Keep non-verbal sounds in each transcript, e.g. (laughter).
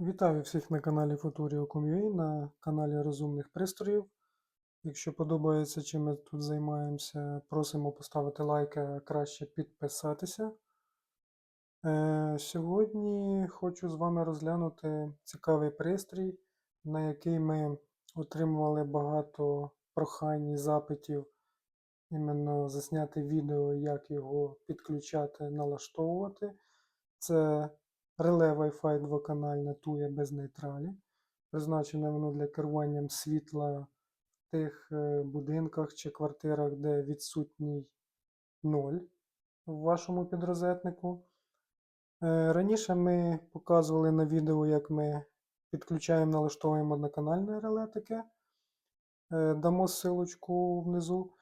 Вітаю всіх на каналі Futurio.com.ua, на каналі Розумних пристроїв. Якщо подобається, чим ми тут займаємося, просимо поставити лайк, а краще підписатися. Е, Сьогодні хочу з вами розглянути цікавий пристрій, на який ми отримували багато прохань і запитів іменно засняти відео, як його підключати, налаштовувати. Це реле Wi-Fi двоканальне тує без нейтралі. Призначене воно для керування світла в тих е, будинках чи квартирах, де відсутній ноль в вашому підрозетнику. Е, Раніше ми показували на відео, як ми підключаємо, налаштовуємо одноканальне реле таке. Е, Дамо ссылочку внизу.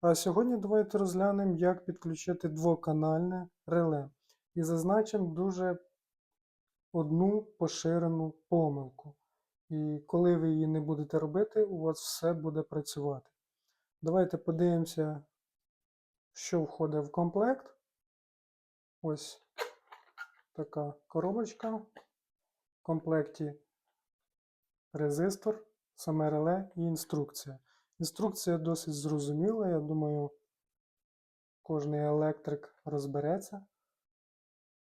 А сьогодні давайте розглянемо, як підключити двоканальне реле. І зазначимо дуже одну поширену помилку. І коли ви її не будете робити, у вас все буде працювати. Давайте подивимося, що входить в комплект. Ось така коробочка. В комплекті резистор, саме реле і інструкція. Інструкція досить зрозуміла, я думаю, кожний електрик розбереться.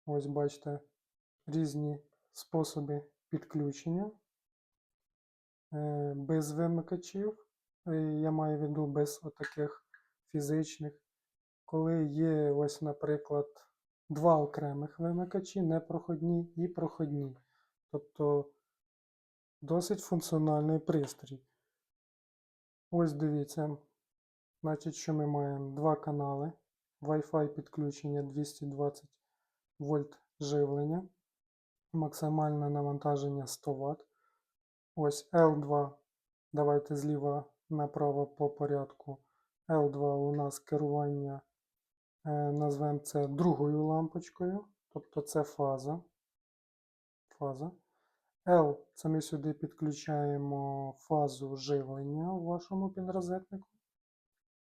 Ось бачите, різні способи підключення е, без вимикачів. Е, Я маю в виду без отаких фізичних. Коли є, ось, наприклад, два окремих вимикачі, непроходні і проходні. Тобто досить функціональний пристрій. Ось дивіться, значить, що ми маємо два канали. Wi-Fi підключення 220 вольт живлення, максимальне навантаження 100 Вт. Ось L2. Давайте зліва направо по порядку. L2 у нас керування, е, назвемо це другою лампочкою, тобто це фаза. фаза. L це ми сюди підключаємо фазу живлення у вашому підрозетнику.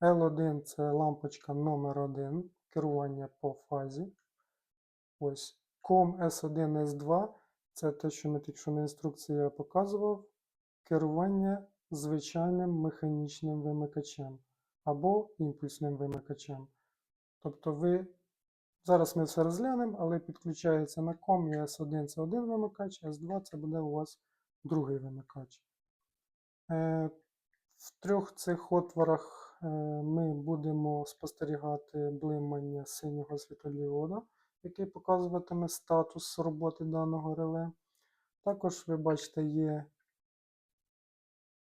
L1 це лампочка номер 1 керування по фазі. Ось COM S1, S2 це те, що ми тільки що на інструкції я показував. Керування звичайним механічним вимикачем або імпульсним вимикачем. Тобто ви, зараз ми все розглянемо, але підключається на COM і S1 це один вимикач, S2 це буде у вас другий вимикач. Е, В трьох цих отворах е, ми будемо спостерігати блимання синього світлодіода який показуватиме статус роботи даного реле. Також, ви бачите, є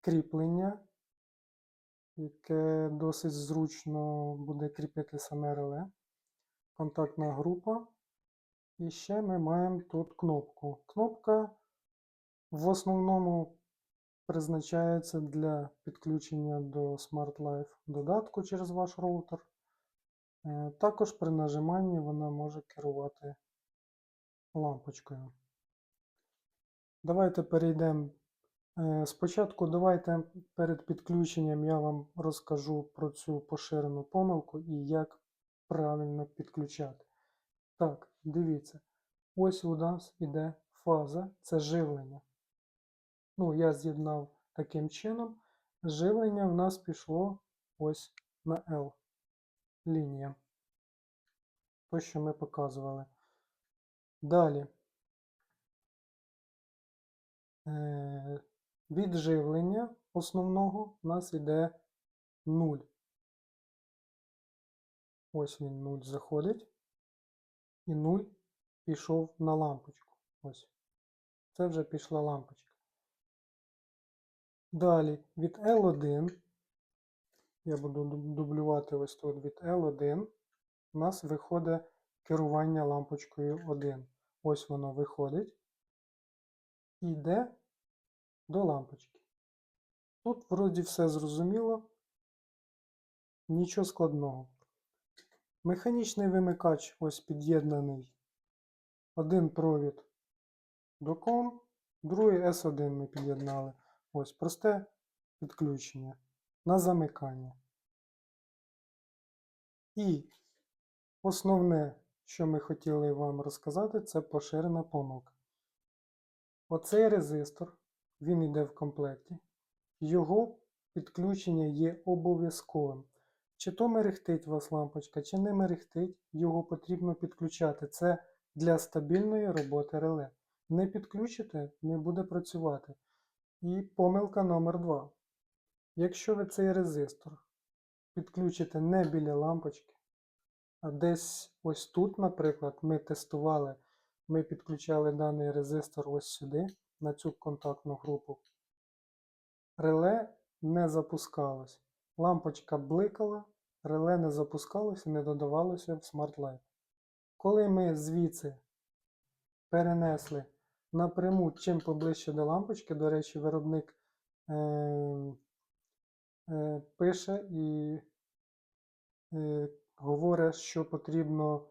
кріплення, яке досить зручно буде кріпити саме реле, контактна група. І ще ми маємо тут кнопку. Кнопка в основному призначається для підключення до Smart Life додатку через ваш роутер. Е, Також при нажиманні вона може керувати лампочкою. Давайте перейдемо. е, Спочатку давайте перед підключенням я вам розкажу про цю поширену помилку і як правильно підключати. Так, дивіться, ось у нас іде фаза, це живлення. Ну, я з'єднав таким чином. Живлення в нас пішло ось на L лінія. То, що ми показували. Далі. Е, Від живлення основного у нас йде 0. Ось він 0 заходить. І 0 пішов на лампочку. Ось. Це вже пішла лампочка. Далі від L1 я буду дублювати ось тут від L1. У нас виходить керування лампочкою 1. Ось воно виходить і йде до лампочки. Тут вроді все зрозуміло, нічого складного. Механічний вимикач ось під'єднаний. Один провід до COM, другий S1 ми під'єднали. Ось просте підключення на замикання. І основне, що ми хотіли вам розказати, це поширена помилка. Оцей резистор, він йде в комплекті. Його підключення є обов'язковим. Чи то мерехтить вас лампочка, чи не мерехтить, його потрібно підключати. Це для стабільної роботи реле. Не підключите, не буде працювати. І помилка номер 2. Якщо ви цей резистор підключите не біля лампочки, а десь ось тут, наприклад, ми тестували, ми підключали даний резистор ось сюди, на цю контактну групу. Реле не запускалось. Лампочка бликала, реле не запускалося, не додавалося в Light. Коли ми звідси перенесли напряму чим поближче до лампочки, до речі, виробник е, е, пише і е, говорить, що потрібно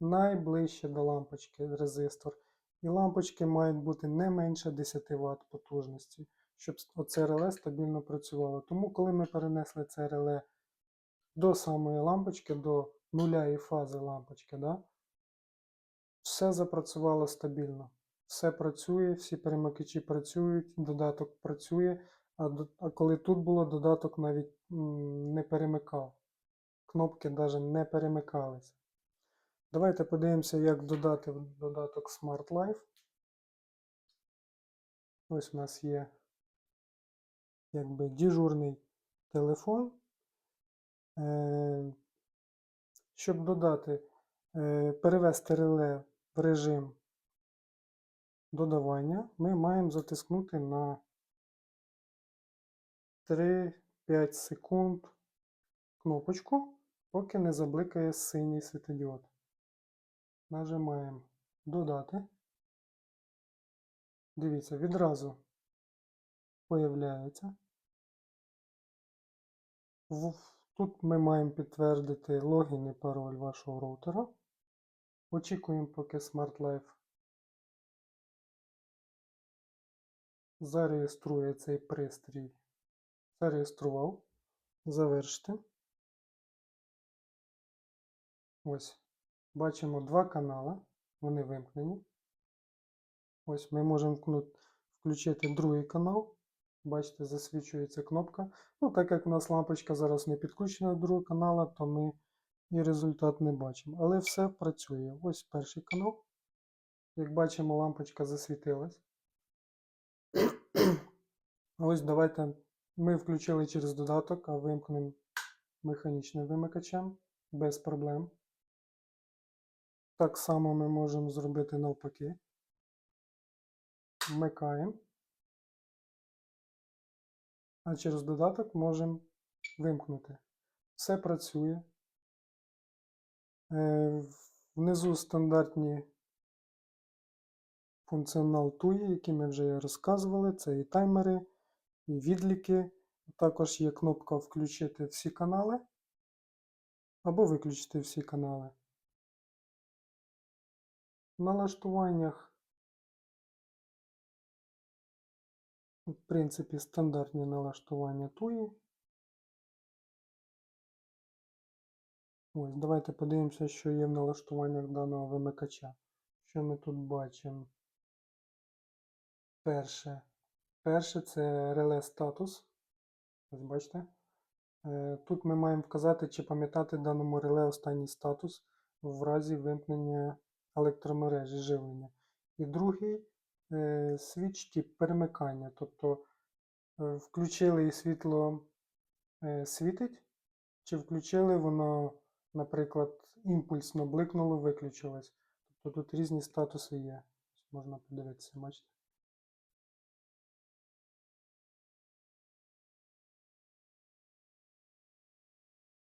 найближче до лампочки резистор. І лампочки мають бути не менше 10 Вт потужності, щоб оце реле стабільно працювало. Тому, коли ми перенесли це реле до самої лампочки, до нуля і фази лампочки, да, все запрацювало стабільно. Все працює, всі перемикачі працюють, додаток працює, а, а коли тут було, додаток навіть не перемикав. Кнопки навіть не перемикалися. Давайте подивимося, як додати додаток Smart Life. Ось у нас є якби дежурний телефон. Е, Щоб додати, е, перевести реле в режим додавання, ми маємо затиснути на 3-5 секунд кнопочку, поки не забликає синій світодіод. Нажимаємо додати. Дивіться, відразу появляється. Тут ми маємо підтвердити логін і пароль вашого роутера. Очікуємо, поки Smart Life зареєструє цей пристрій. Зареєстрував. Завершити. Ось. Бачимо два канали. Вони вимкнені. Ось ми можемо включити другий канал. Бачите, засвічується кнопка. Ну, так як у нас лампочка зараз не підключена до другого канала, то ми і результат не бачимо. Але все працює. Ось перший канал. Як бачимо, лампочка засвітилась. (clears throat) Ось давайте ми включили через додаток, а вимкнемо механічним вимикачем без проблем. Так само ми можемо зробити навпаки. Вмикаємо. А через додаток можемо вимкнути. Все працює. Е, Внизу стандартні функціонал TUI, які ми вже розказували. Це і таймери, і відліки. Також є кнопка Включити всі канали або виключити всі канали. В налаштуваннях В принципі, стандартні налаштування TUI. Ось, давайте подивимося, що є в налаштуваннях даного вимикача. Що ми тут бачимо? Перше. Перше це реле статус. Ось бачите. Е, Тут ми маємо вказати, чи пам'ятати даному реле останній статус в разі вимкнення електромережі живлення. І другий е, свіч тип перемикання. Тобто е, включили і світло е, світить, чи включили воно, наприклад, імпульсно бликнуло, виключилось. Тобто тут різні статуси є. Можна подивитися, бачите.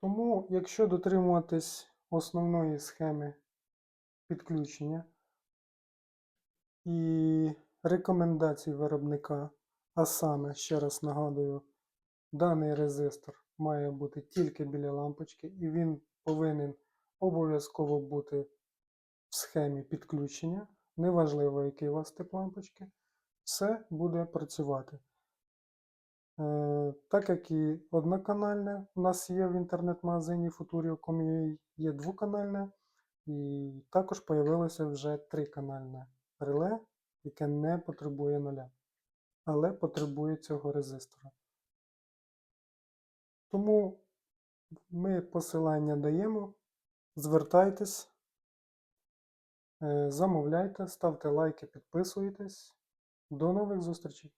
Тому, якщо дотримуватись основної схеми підключення і рекомендацій виробника, а саме, ще раз нагадую, даний резистор має бути тільки біля лампочки, і він повинен обов'язково бути в схемі підключення. Неважливо, який у вас тип лампочки, все буде працювати. Е, Так як і одноканальне у нас є в інтернет-магазині Futurio.com.ua, є двоканальне, і також появилося вже триканальне реле яке не потребує нуля, але потребує цього резистора. Тому ми посилання даємо, звертайтесь, е, замовляйте, ставте лайки, підписуйтесь. До нових зустрічей!